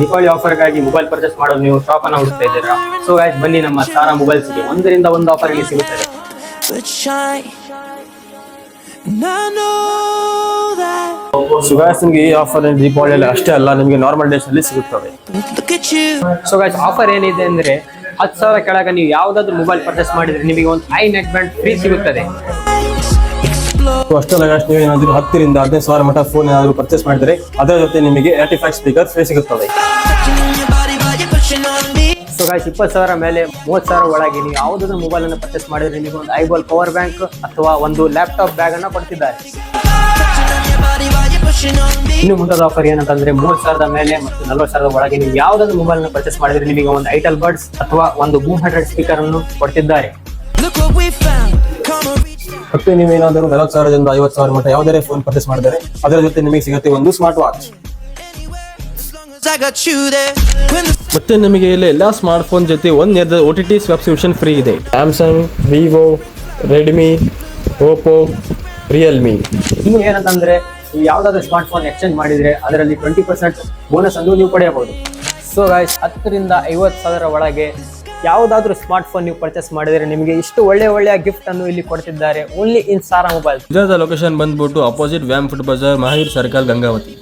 Deepavali ಆಫರ್ಗಾಗಿ mobile purchase ಮಾಡೋದು ನೀವು shop ಅನ್ನ ಹುಡುಕ್ತಾ ಇದ್ದೀರಾ? ಸೊ ಗಾಯ್ಸ್ ಬನ್ನಿ ನಮ್ಮ ಸಾರಾ ಮೊಬೈಲ್ಸ್ಗೆ ಒಂದರಿಂದ ಒಂದು ಆಫರ್ ಇಲ್ಲಿ ಸಿಗುತ್ತದೆ ನಿಮಗೆ ಈ ಆಫರ್ ದೀಪಾವಳಿಯಲ್ಲಿ ಅಷ್ಟೇ ಅಲ್ಲ ನಿಮಗೆ ನಾರ್ಮಲ್ ಡೇಸ್ ಅಲ್ಲಿ ಸಿಗುತ್ತವೆ. Look ಸೊ ಆಫರ್ ಏನಿದೆ ಅಂದ್ರೆ ಹತ್ತು ಸಾವಿರ ಕೆಳಗೆ ನೀವು ಯಾವ್ದಾದ್ರು ಮೊಬೈಲ್ ಪರ್ಚೇಸ್ ಮಾಡಿದ್ರೆ ನಿಮಗೆ ಒಂದು ಐ ನೆಟ್ ಬ್ಯಾಂಡ್ ಫ್ರೀ ಸಿಗುತ್ತದೆ. ಅಷ್ಟೇ ಲಾಸ್ಟ್ ನೀವು ಏನಾದ್ರು ಹತ್ತರಿಂದ ಹದಿನೈದು ಸಾವಿರ ಮಟ್ಟ ಫೋನ್ ಏನಾದರೂ ಪರ್ಚೇಸ್ ಮಾಡಿದ್ರೆ ಅದರ ಜೊತೆ ನಿಮಗೆ ಏಟಿ ಫೈವ್ ಸ್ಪೀಕರ್ ಫ್ರೀ ಸಿಗುತ್ತದೆ. ಸೊ ಇಪ್ಪತ್ತು ಸಾವಿರ ಮೇಲೆ ಮೂವತ್ತು ಸಾವಿರ ಒಳಗೆ ನೀವು ಯಾವುದಾದ್ರು ಮೊಬೈಲ್ ಅನ್ನು ಪರ್ಚೇಸ್ ಮಾಡಿದ್ರೆ ನಿಮಗೆ ಒಂದು ಐಬಾಲ್ ಪವರ್ ಬ್ಯಾಂಕ್ ಅಥವಾ ಒಂದು ಲ್ಯಾಪ್ಟಾಪ್ ಬ್ಯಾಗ್ ಅನ್ನ ಕೊಡ್ತಿದ್ದಾರೆ. ಇನ್ನು ಮುಂತಾದ ಆಫರ್ ಏನಂತಂದ್ರೆ ಮೂವತ್ತು ಸಾವಿರದ ಮೇಲೆ ಮತ್ತು ನಲವತ್ತು ಸಾವಿರದ ಒಳಗೆ ನೀವು ಯಾವುದಾದ್ರು ಮೊಬೈಲ್ ಅನ್ನು ಪರ್ಚೇಸ್ ಮಾಡಿದ್ರೆ ನಿಮಗೆ ಒಂದು ಐಟಲ್ ಬರ್ಡ್ಸ್ ಅಥವಾ ಒಂದು ಬೂಮ್ ಹಂಡ್ರೆಡ್ ಸ್ಪೀಕರ್ ಅನ್ನು ಕೊಡ್ತಿದ್ದಾರೆ ಮತ್ತೆ ನೀವೇನಾದರೂ ನಲವತ್ತು ಸಾವಿರದಿಂದ ಐವತ್ತು ಸಾವಿರ ಮಟ್ಟ ಯಾವುದೇ ಫೋನ್ ಪರ್ಚೇಸ್ ಮಾಡಿದರೆ ಅದರ ಜೊತೆ ನಿಮಗೆ ಸಿಗುತ್ತೆ ಒಂದು ಸ್ಮಾರ್ಟ್ ವಾಚ್ ಮತ್ತೆ ನಿಮಗೆ ಇಲ್ಲಿ ಎಲ್ಲ ಸ್ಮಾರ್ಟ್ ಫೋನ್ ಜೊತೆ ಒಂದು O T T subscription free ಇದೆ. Samsung Vivo Redmi Oppo Realme ಇನ್ನು ಏನಂತಂದ್ರೆ ನೀವು ಯಾವುದಾದ್ರೂ ಸ್ಮಾರ್ಟ್ ಫೋನ್ ಎಕ್ಸ್ಚೇಂಜ್ ಮಾಡಿದ್ರೆ ಅದರಲ್ಲಿ ಟ್ವೆಂಟಿ ಪರ್ಸೆಂಟ್ ಬೋನಸ್ ಅನ್ನು ನೀವು ಪಡೆಯಬಹುದು. ಸೊ ಗಾಯ್ಸ್ ಹತ್ತರಿಂದ ಐವತ್ತು ಸಾವಿರ ಒಳಗೆ ಯಾವುದಾದ್ರೂ ಸ್ಮಾರ್ಟ್ ಫೋನ್ ನೀವು ಪರ್ಚೇಸ್ ಮಾಡಿದ್ರೆ ನಿಮಗೆ ಇಷ್ಟು ಒಳ್ಳೆ ಒಳ್ಳೆಯ ಗಿಫ್ಟ್ ಅನ್ನು ಇಲ್ಲಿ ಕೊಡ್ತಿದ್ದಾರೆ. Only in Sara mobile location ಬಂದ್ಬಿಟ್ಟು opposite VAM food bazaar Mahavir circle Gangavathi